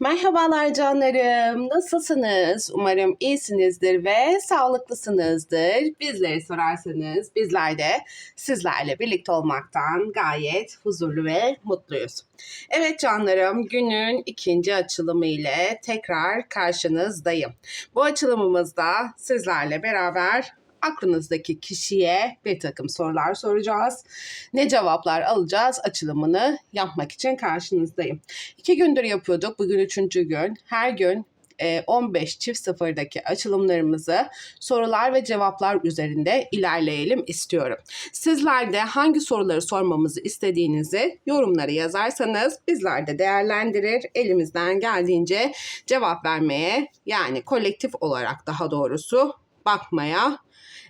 Merhabalar canlarım. Nasılsınız? Umarım iyisinizdir ve sağlıklısınızdır. Bizleri sorarsanız bizler de sizlerle birlikte olmaktan gayet huzurlu ve mutluyuz. Evet canlarım günün ikinci açılımı ile tekrar karşınızdayım. Bu açılımımızda sizlerle beraber aklınızdaki kişiye bir takım sorular soracağız. Ne cevaplar alacağız açılımını yapmak için karşınızdayım. İki gündür yapıyorduk. Bugün üçüncü gün. Her gün e, 15 çift sıfırdaki açılımlarımızı sorular ve cevaplar üzerinde ilerleyelim istiyorum. Sizler de hangi soruları sormamızı istediğinizi yorumlara yazarsanız bizler de değerlendirir, elimizden geldiğince cevap vermeye yani kolektif olarak daha doğrusu bakmaya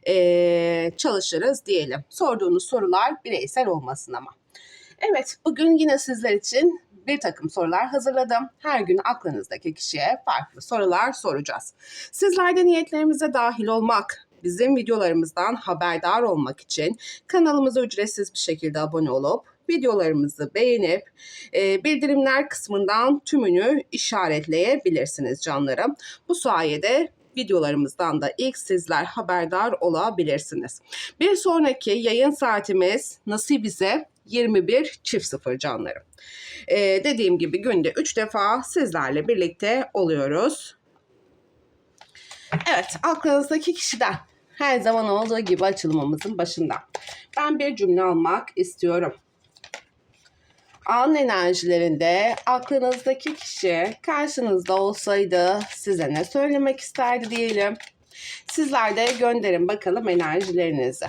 e, çalışırız diyelim. Sorduğunuz sorular bireysel olmasın ama. Evet bugün yine sizler için bir takım sorular hazırladım. Her gün aklınızdaki kişiye farklı sorular soracağız. Sizler de niyetlerimize dahil olmak, bizim videolarımızdan haberdar olmak için kanalımıza ücretsiz bir şekilde abone olup videolarımızı beğenip e, bildirimler kısmından tümünü işaretleyebilirsiniz canlarım. Bu sayede videolarımızdan da ilk sizler haberdar olabilirsiniz. Bir sonraki yayın saatimiz nasip bize 21 çift sıfır canlarım. Ee, dediğim gibi günde 3 defa sizlerle birlikte oluyoruz. Evet aklınızdaki kişiden her zaman olduğu gibi açılımımızın başında. Ben bir cümle almak istiyorum. An enerjilerinde aklınızdaki kişi karşınızda olsaydı size ne söylemek isterdi diyelim. Sizler de gönderin bakalım enerjilerinizi.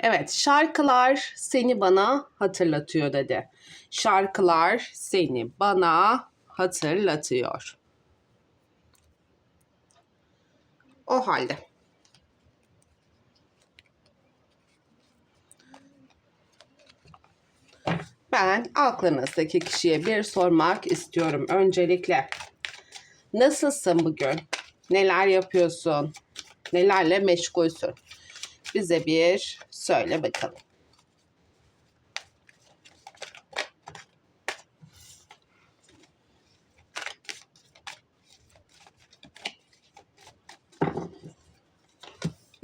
Evet, şarkılar seni bana hatırlatıyor dedi. Şarkılar seni bana hatırlatıyor. O halde. Ben aklınızdaki kişiye bir sormak istiyorum öncelikle. Nasılsın bugün? Neler yapıyorsun? Nelerle meşgulsün? Bize bir söyle bakalım.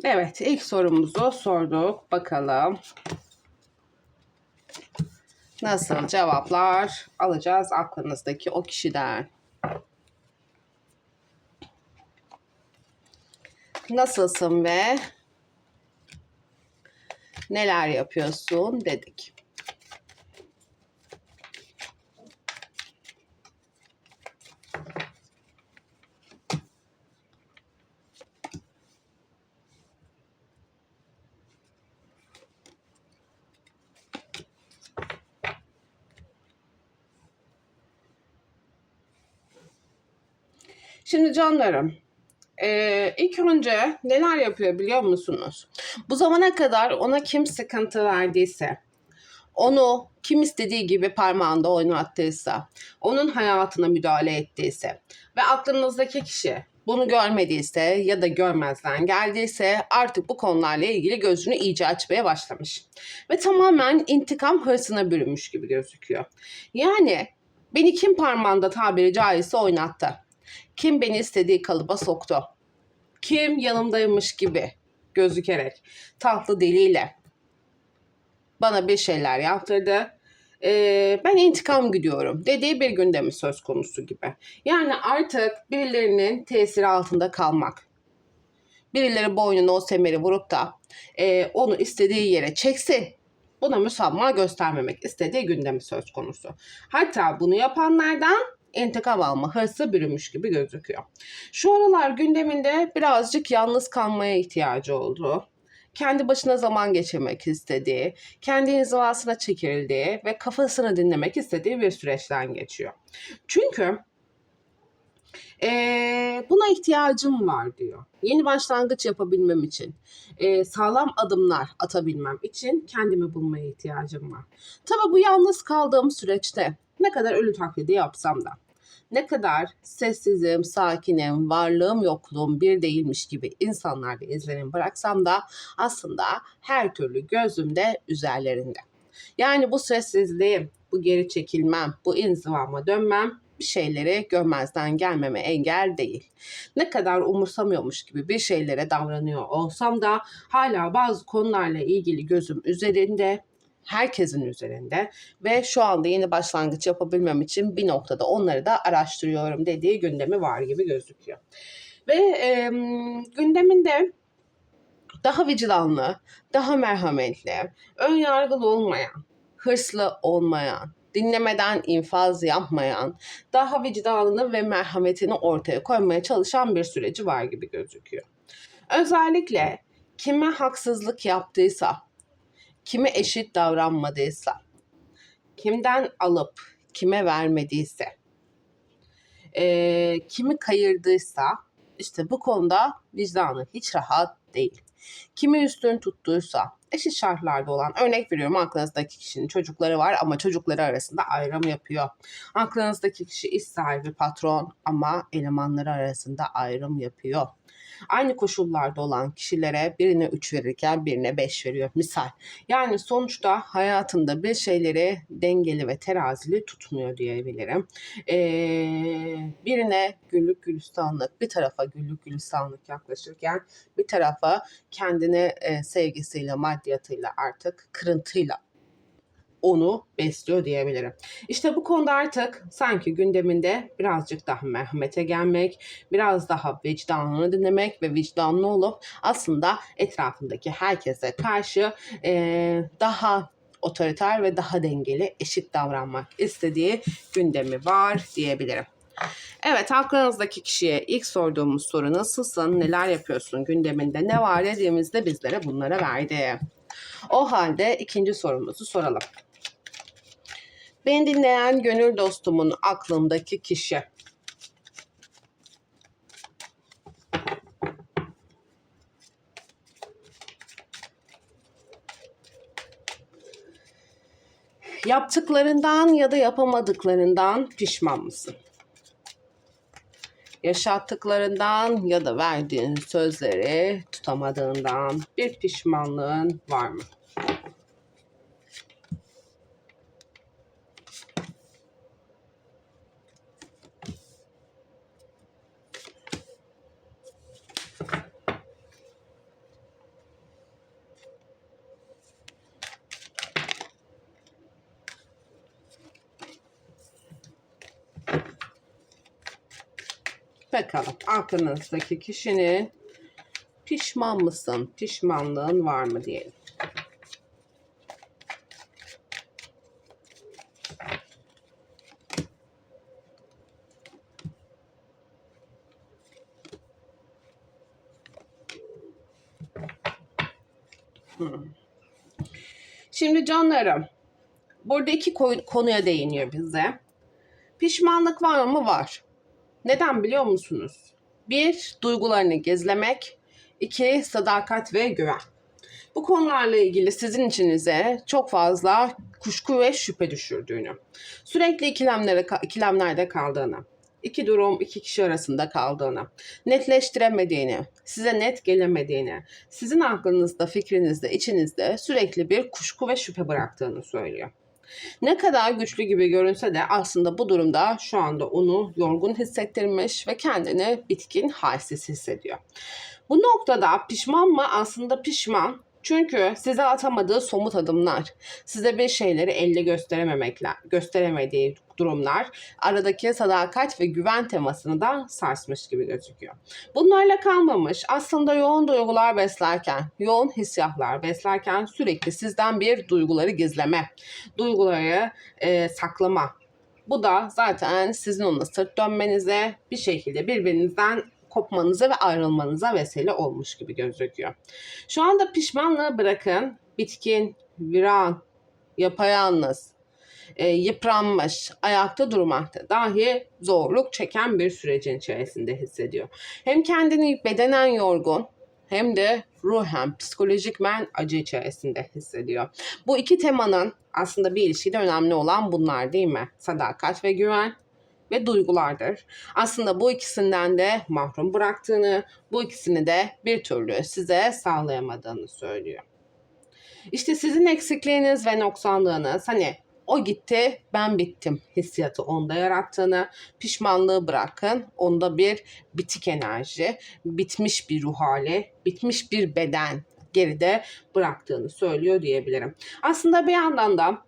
Evet, ilk sorumuzu sorduk. Bakalım. Nasıl cevaplar alacağız aklınızdaki o kişiden? Nasılsın ve neler yapıyorsun dedik. Şimdi canlarım, ee, ilk önce neler yapıyor biliyor musunuz? Bu zamana kadar ona kim sıkıntı verdiyse, onu kim istediği gibi parmağında oynattıysa, onun hayatına müdahale ettiyse ve aklınızdaki kişi bunu görmediyse ya da görmezden geldiyse artık bu konularla ilgili gözünü iyice açmaya başlamış. Ve tamamen intikam hırsına bürünmüş gibi gözüküyor. Yani beni kim parmağında tabiri caizse oynattı? Kim beni istediği kalıba soktu? Kim yanımdaymış gibi gözükerek tatlı diliyle bana bir şeyler yaptırdı. Ee, ben intikam gidiyorum dediği bir gündemi söz konusu gibi. Yani artık birilerinin tesiri altında kalmak. Birileri boynuna o semeri vurup da e, onu istediği yere çeksin. Buna müsamaha göstermemek istediği gündemi söz konusu. Hatta bunu yapanlardan intikam alma hırsı bürümüş gibi gözüküyor. Şu aralar gündeminde birazcık yalnız kalmaya ihtiyacı oldu. Kendi başına zaman geçirmek istediği, kendi inzivasına çekildiği ve kafasını dinlemek istediği bir süreçten geçiyor. Çünkü ee, buna ihtiyacım var diyor. Yeni başlangıç yapabilmem için, e, sağlam adımlar atabilmem için kendimi bulmaya ihtiyacım var. Tabi bu yalnız kaldığım süreçte ne kadar ölü taklidi yapsam da, ne kadar sessizim, sakinim, varlığım yokluğum bir değilmiş gibi insanlarda izlenim bıraksam da aslında her türlü gözümde üzerlerinde. Yani bu sessizliğim, bu geri çekilmem, bu inzivama dönmem bir şeyleri görmezden gelmeme engel değil. Ne kadar umursamıyormuş gibi bir şeylere davranıyor olsam da hala bazı konularla ilgili gözüm üzerinde, herkesin üzerinde ve şu anda yeni başlangıç yapabilmem için bir noktada onları da araştırıyorum dediği gündemi var gibi gözüküyor. Ve e, gündeminde daha vicdanlı, daha merhametli, ön yargılı olmayan, hırslı olmayan, dinlemeden infaz yapmayan, daha vicdanını ve merhametini ortaya koymaya çalışan bir süreci var gibi gözüküyor. Özellikle kime haksızlık yaptıysa, kime eşit davranmadıysa, kimden alıp kime vermediyse, e, kimi kayırdıysa işte bu konuda vicdanı hiç rahat değil. Kimi üstün tuttuysa, eşit şartlarda olan örnek veriyorum aklınızdaki kişinin çocukları var ama çocukları arasında ayrım yapıyor. Aklınızdaki kişi iş sahibi patron ama elemanları arasında ayrım yapıyor. Aynı koşullarda olan kişilere birine 3 verirken birine 5 veriyor misal. Yani sonuçta hayatında bir şeyleri dengeli ve terazili tutmuyor diyebilirim. Ee, birine güllük gülistanlık bir tarafa güllük gülistanlık yaklaşırken bir tarafa kendini e, sevgisiyle maddiyatıyla artık kırıntıyla onu besliyor diyebilirim. İşte bu konuda artık sanki gündeminde birazcık daha merhamete gelmek, biraz daha vicdanını dinlemek ve vicdanlı olup aslında etrafındaki herkese karşı e, daha otoriter ve daha dengeli, eşit davranmak istediği gündemi var diyebilirim. Evet aklınızdaki kişiye ilk sorduğumuz soru nasılsın, neler yapıyorsun, gündeminde ne var dediğimizde bizlere bunlara verdi. O halde ikinci sorumuzu soralım. Beni dinleyen gönül dostumun aklımdaki kişi. Yaptıklarından ya da yapamadıklarından pişman mısın? Yaşattıklarından ya da verdiğin sözleri tutamadığından bir pişmanlığın var mı? Bakalım aklınızdaki kişinin pişman mısın? Pişmanlığın var mı diyelim. Hmm. Şimdi canlarım, burada iki konuya değiniyor bize. Pişmanlık var mı? Var. Neden biliyor musunuz? Bir, duygularını gizlemek. iki sadakat ve güven. Bu konularla ilgili sizin içinize çok fazla kuşku ve şüphe düşürdüğünü, sürekli ikilemlere, ikilemlerde kaldığını, iki durum iki kişi arasında kaldığını, netleştiremediğini, size net gelemediğini, sizin aklınızda, fikrinizde, içinizde sürekli bir kuşku ve şüphe bıraktığını söylüyor. Ne kadar güçlü gibi görünse de aslında bu durumda şu anda onu yorgun hissettirmiş ve kendini bitkin, halsiz hissediyor. Bu noktada pişman mı? Aslında pişman çünkü size atamadığı somut adımlar, size bir şeyleri elle gösterememekle, gösteremediği durumlar aradaki sadakat ve güven temasını da sarsmış gibi gözüküyor. Bunlarla kalmamış aslında yoğun duygular beslerken, yoğun hissiyatlar beslerken sürekli sizden bir duyguları gizleme, duyguları e, saklama. Bu da zaten sizin ona sırt dönmenize bir şekilde birbirinizden kopmanıza ve ayrılmanıza vesile olmuş gibi gözüküyor. Şu anda pişmanlığı bırakın, bitkin, viran, yapayalnız, e, yıpranmış, ayakta durmakta dahi zorluk çeken bir sürecin içerisinde hissediyor. Hem kendini bedenen yorgun hem de ruhen, psikolojikmen acı içerisinde hissediyor. Bu iki temanın aslında bir ilişkide önemli olan bunlar değil mi? Sadakat ve güven, ve duygulardır. Aslında bu ikisinden de mahrum bıraktığını, bu ikisini de bir türlü size sağlayamadığını söylüyor. İşte sizin eksikliğiniz ve noksanlığınız hani o gitti ben bittim hissiyatı onda yarattığını pişmanlığı bırakın onda bir bitik enerji bitmiş bir ruh hali bitmiş bir beden geride bıraktığını söylüyor diyebilirim. Aslında bir yandan da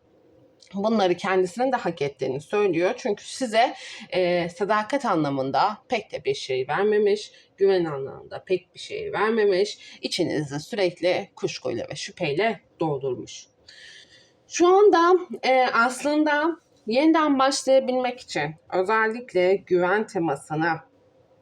bunları kendisinin de hak ettiğini söylüyor. Çünkü size e, sadakat anlamında pek de bir şey vermemiş, güven anlamında pek bir şey vermemiş, içinizi sürekli kuşkuyla ve şüpheyle doldurmuş. Şu anda e, aslında yeniden başlayabilmek için özellikle güven temasını,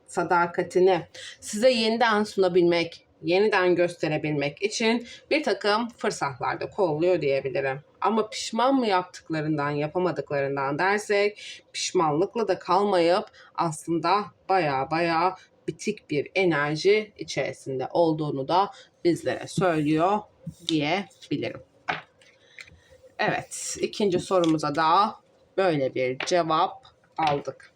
sadakatini size yeniden sunabilmek, yeniden gösterebilmek için bir takım fırsatlarda kolluyor diyebilirim. Ama pişman mı yaptıklarından, yapamadıklarından dersek pişmanlıkla da kalmayıp aslında baya baya bitik bir enerji içerisinde olduğunu da bizlere söylüyor diyebilirim. Evet, ikinci sorumuza da böyle bir cevap aldık.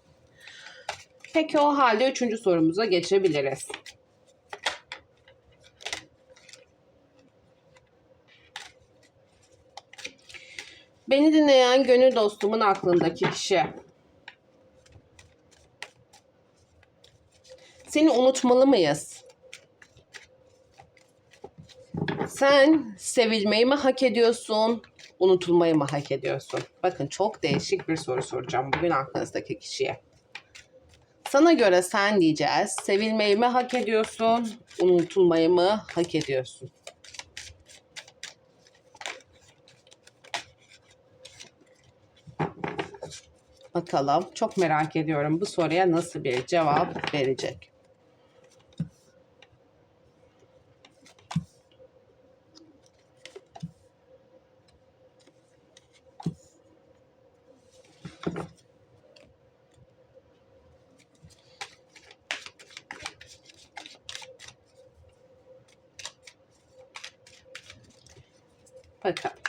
Peki o halde üçüncü sorumuza geçebiliriz. Beni dinleyen gönül dostumun aklındaki kişi. Seni unutmalı mıyız? Sen sevilmeyi mi hak ediyorsun, unutulmayı mı hak ediyorsun? Bakın çok değişik bir soru soracağım bugün aklınızdaki kişiye. Sana göre sen diyeceğiz. Sevilmeyi mi hak ediyorsun, unutulmayı mı hak ediyorsun? Bakalım. Çok merak ediyorum bu soruya nasıl bir cevap verecek. Bakalım.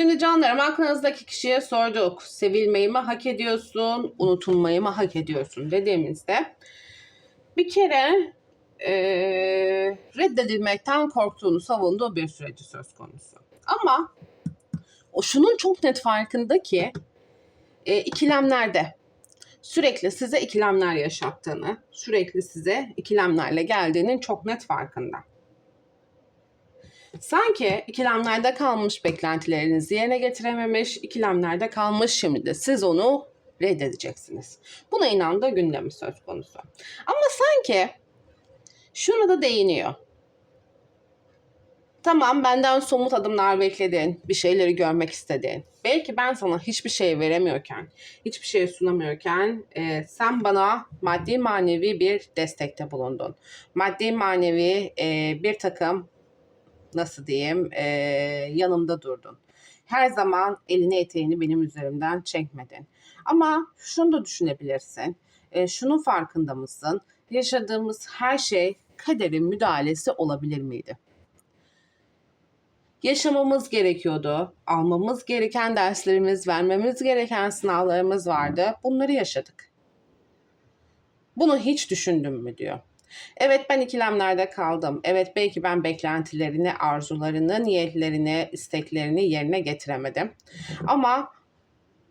Şimdi canlarım aklınızdaki kişiye sorduk. Sevilmeyi mi hak ediyorsun, unutulmayı mı hak ediyorsun dediğimizde bir kere e, reddedilmekten korktuğunu savunduğu bir süreci söz konusu. Ama o şunun çok net farkında ki e, ikilemlerde sürekli size ikilemler yaşattığını, sürekli size ikilemlerle geldiğinin çok net farkında. Sanki ikilemlerde kalmış beklentilerinizi yerine getirememiş, ikilemlerde kalmış şimdi siz onu reddedeceksiniz. Buna inandığı gündemi söz konusu. Ama sanki şunu da değiniyor. Tamam benden somut adımlar bekledin, bir şeyleri görmek istedin. Belki ben sana hiçbir şey veremiyorken, hiçbir şey sunamıyorken e, sen bana maddi manevi bir destekte bulundun. Maddi manevi e, bir takım nasıl diyeyim e, yanımda durdun. Her zaman elini eteğini benim üzerimden çekmedin. Ama şunu da düşünebilirsin. E, şunun farkında mısın? Yaşadığımız her şey kaderin müdahalesi olabilir miydi? Yaşamamız gerekiyordu. Almamız gereken derslerimiz, vermemiz gereken sınavlarımız vardı. Bunları yaşadık. Bunu hiç düşündün mü diyor. Evet ben ikilemlerde kaldım. Evet belki ben beklentilerini, arzularını, niyetlerini, isteklerini yerine getiremedim. Ama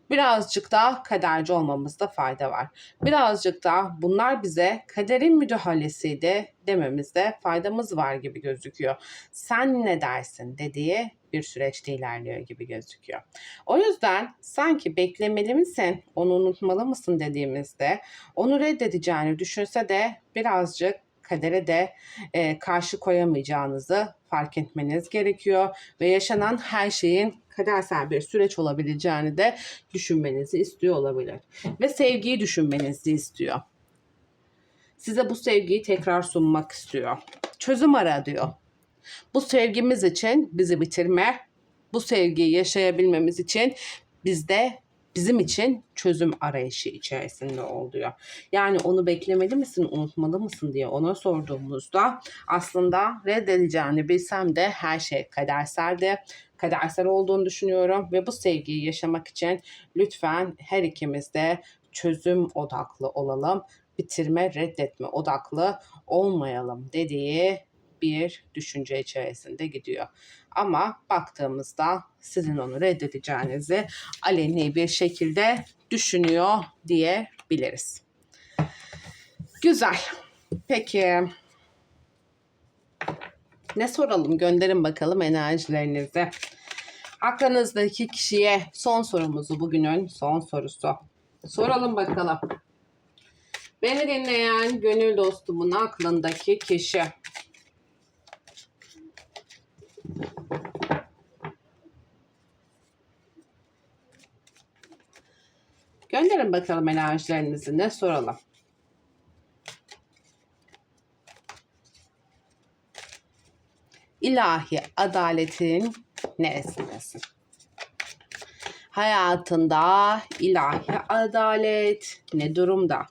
birazcık da kaderci olmamızda fayda var. Birazcık da bunlar bize kaderin müdahalesiydi dememizde faydamız var gibi gözüküyor. Sen ne dersin dediği bir süreçte ilerliyor gibi gözüküyor. O yüzden sanki beklemeli misin, onu unutmalı mısın dediğimizde onu reddedeceğini düşünse de birazcık kadere de e, karşı koyamayacağınızı fark etmeniz gerekiyor ve yaşanan her şeyin kadersel bir süreç olabileceğini de düşünmenizi istiyor olabilir. Ve sevgiyi düşünmenizi istiyor. Size bu sevgiyi tekrar sunmak istiyor. Çözüm ara diyor. Bu sevgimiz için bizi bitirme. Bu sevgiyi yaşayabilmemiz için bizde bizim için çözüm arayışı içerisinde oluyor. Yani onu beklemeli misin, unutmalı mısın diye ona sorduğumuzda aslında reddedeceğini bilsem de her şey kaderseldi. Kadersel olduğunu düşünüyorum ve bu sevgiyi yaşamak için lütfen her ikimiz de çözüm odaklı olalım. Bitirme, reddetme odaklı olmayalım dediği bir düşünce içerisinde gidiyor. Ama baktığımızda sizin onu reddedeceğinizi aleni bir şekilde düşünüyor diyebiliriz. Güzel. Peki ne soralım? Gönderin bakalım enerjilerinizi. Aklınızdaki kişiye son sorumuzu bugünün son sorusu. Soralım bakalım. Beni dinleyen gönül dostumun aklındaki kişi. Gönderin bakalım enerjilerinizi ne soralım. İlahi adaletin neresindesin? Hayatında ilahi adalet ne durumda?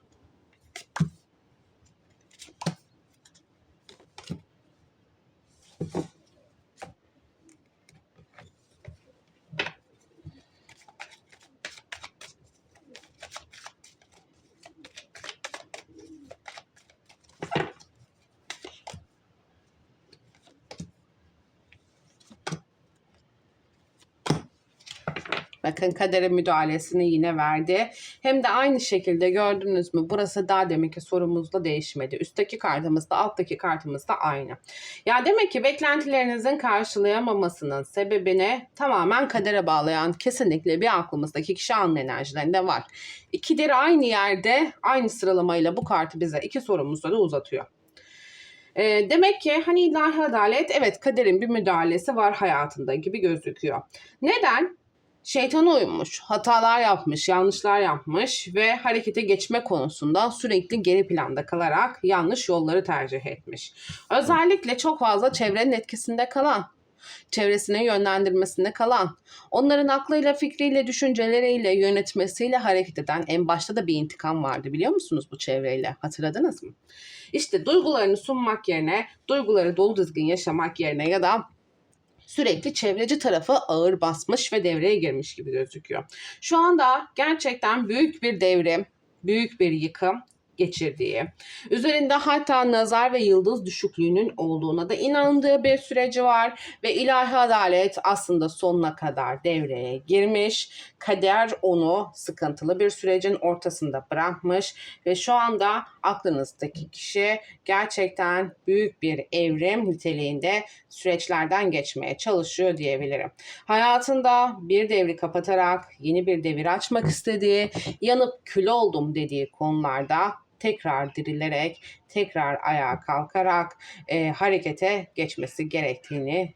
Bakın kaderin müdahalesini yine verdi. Hem de aynı şekilde gördünüz mü? Burası daha demek ki sorumuzda değişmedi. Üstteki kartımız da alttaki kartımız da aynı. Ya demek ki beklentilerinizin karşılayamamasının sebebini tamamen kadere bağlayan kesinlikle bir aklımızdaki kişi anlı enerjilerinde var. İkileri aynı yerde aynı sıralamayla bu kartı bize iki sorumuzda da uzatıyor. E, demek ki hani ilahi adalet evet kaderin bir müdahalesi var hayatında gibi gözüküyor. Neden? Şeytana uymuş, hatalar yapmış, yanlışlar yapmış ve harekete geçme konusunda sürekli geri planda kalarak yanlış yolları tercih etmiş. Özellikle çok fazla çevrenin etkisinde kalan, çevresine yönlendirmesinde kalan, onların aklıyla, fikriyle, düşünceleriyle, yönetmesiyle hareket eden en başta da bir intikam vardı biliyor musunuz bu çevreyle? Hatırladınız mı? İşte duygularını sunmak yerine, duyguları dolu dizgin yaşamak yerine ya da sürekli çevreci tarafı ağır basmış ve devreye girmiş gibi gözüküyor. Şu anda gerçekten büyük bir devrim, büyük bir yıkım geçirdiği, üzerinde hatta nazar ve yıldız düşüklüğünün olduğuna da inandığı bir süreci var ve ilahi adalet aslında sonuna kadar devreye girmiş. Kader onu sıkıntılı bir sürecin ortasında bırakmış ve şu anda aklınızdaki kişi gerçekten büyük bir evrim niteliğinde süreçlerden geçmeye çalışıyor diyebilirim. Hayatında bir devri kapatarak yeni bir devir açmak istediği, yanıp kül oldum dediği konularda tekrar dirilerek, tekrar ayağa kalkarak e, harekete geçmesi gerektiğini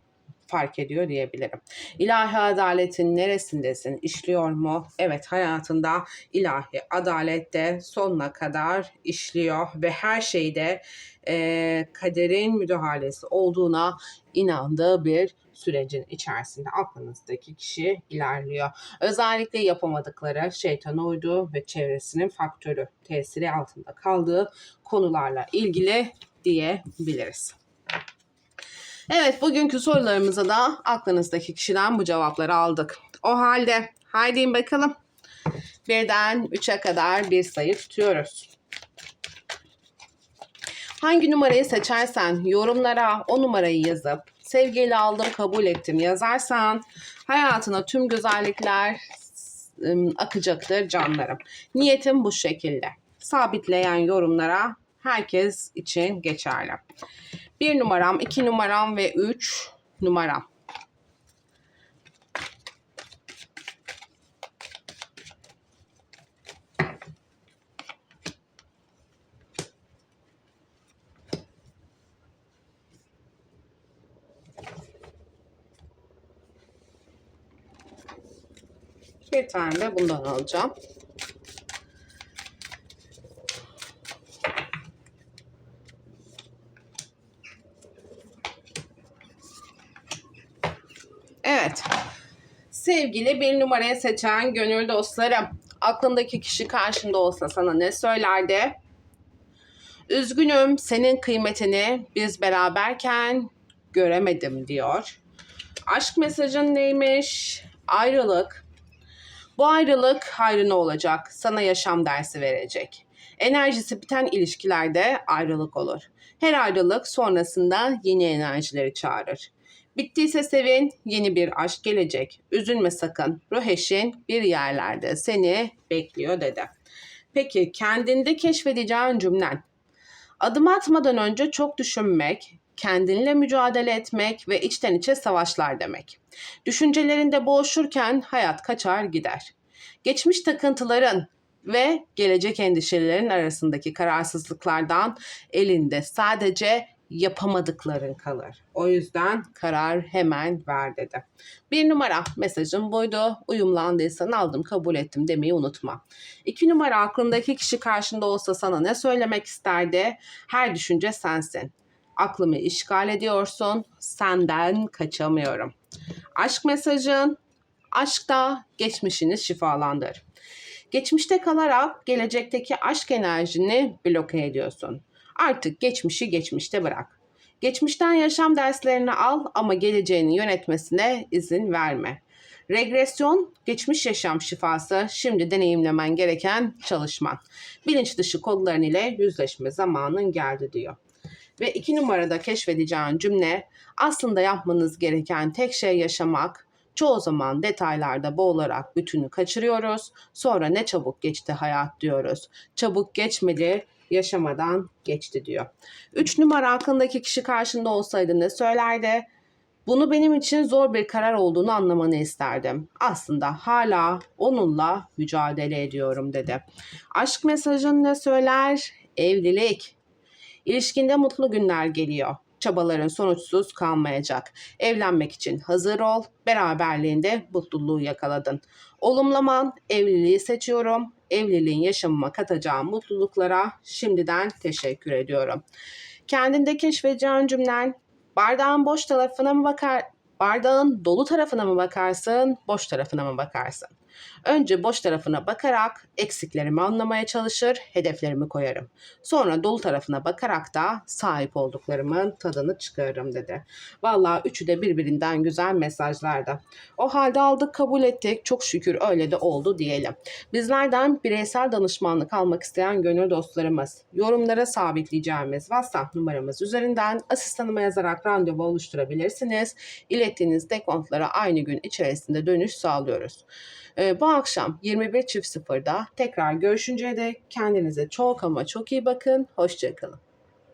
fark ediyor diyebilirim. İlahi adaletin neresindesin? İşliyor mu? Evet hayatında ilahi adalette sonuna kadar işliyor ve her şeyde e, kaderin müdahalesi olduğuna inandığı bir sürecin içerisinde aklınızdaki kişi ilerliyor. Özellikle yapamadıkları şeytan uydu ve çevresinin faktörü tesiri altında kaldığı konularla ilgili diyebiliriz. Evet bugünkü sorularımıza da aklınızdaki kişiden bu cevapları aldık. O halde haydi bakalım. Birden 3'e kadar bir sayı tutuyoruz. Hangi numarayı seçersen yorumlara o numarayı yazıp sevgiyle aldım kabul ettim yazarsan hayatına tüm güzellikler ım, akacaktır canlarım. Niyetim bu şekilde. Sabitleyen yorumlara herkes için geçerli. Bir numaram, iki numaram ve üç numaram. Bir tane de bundan alacağım. Evet. Sevgili bir numarayı seçen gönül dostlarım. Aklındaki kişi karşında olsa sana ne söylerdi? Üzgünüm senin kıymetini biz beraberken göremedim diyor. Aşk mesajın neymiş? Ayrılık. Bu ayrılık hayrına olacak. Sana yaşam dersi verecek. Enerjisi biten ilişkilerde ayrılık olur. Her ayrılık sonrasında yeni enerjileri çağırır. Bittiyse sevin, yeni bir aşk gelecek. Üzülme sakın. Ruh eşin bir yerlerde seni bekliyor dedi. Peki kendinde keşfedeceğin cümlen. Adım atmadan önce çok düşünmek, kendinle mücadele etmek ve içten içe savaşlar demek. Düşüncelerinde boğuşurken hayat kaçar gider. Geçmiş takıntıların ve gelecek endişelerin arasındaki kararsızlıklardan elinde sadece yapamadıkların kalır. O yüzden karar hemen ver dedi. Bir numara mesajım buydu. Uyumlandıysan aldım kabul ettim demeyi unutma. İki numara aklındaki kişi karşında olsa sana ne söylemek isterdi? Her düşünce sensin. Aklımı işgal ediyorsun. Senden kaçamıyorum. Aşk mesajın aşkta geçmişini şifalandır. Geçmişte kalarak gelecekteki aşk enerjini bloke ediyorsun. Artık geçmişi geçmişte bırak. Geçmişten yaşam derslerini al ama geleceğini yönetmesine izin verme. Regresyon, geçmiş yaşam şifası, şimdi deneyimlemen gereken çalışman. Bilinç dışı kodların ile yüzleşme zamanın geldi diyor. Ve iki numarada keşfedeceğin cümle aslında yapmanız gereken tek şey yaşamak. Çoğu zaman detaylarda boğularak bütünü kaçırıyoruz. Sonra ne çabuk geçti hayat diyoruz. Çabuk geçmedi, yaşamadan geçti diyor. Üç numara hakkındaki kişi karşında olsaydı ne söylerdi? Bunu benim için zor bir karar olduğunu anlamanı isterdim. Aslında hala onunla mücadele ediyorum dedi. Aşk mesajın ne söyler? Evlilik. İlişkinde mutlu günler geliyor. Çabaların sonuçsuz kalmayacak. Evlenmek için hazır ol. Beraberliğinde mutluluğu yakaladın. Olumlaman, evliliği seçiyorum. Evliliğin yaşamıma katacağım mutluluklara şimdiden teşekkür ediyorum. Kendinde keşfedeceğin cümlen bardağın boş tarafına mı bakar, bardağın dolu tarafına mı bakarsın, boş tarafına mı bakarsın? Önce boş tarafına bakarak eksiklerimi anlamaya çalışır, hedeflerimi koyarım. Sonra dolu tarafına bakarak da sahip olduklarımın tadını çıkarırım dedi. Vallahi üçü de birbirinden güzel mesajlardı. O halde aldık kabul ettik. Çok şükür öyle de oldu diyelim. Bizlerden bireysel danışmanlık almak isteyen gönül dostlarımız yorumlara sabitleyeceğimiz WhatsApp numaramız üzerinden asistanıma yazarak randevu oluşturabilirsiniz. İlettiğiniz dekontlara aynı gün içerisinde dönüş sağlıyoruz. Ee, bu akşam 21.00'da tekrar görüşünceye dek kendinize çok ama çok iyi bakın. Hoşçakalın.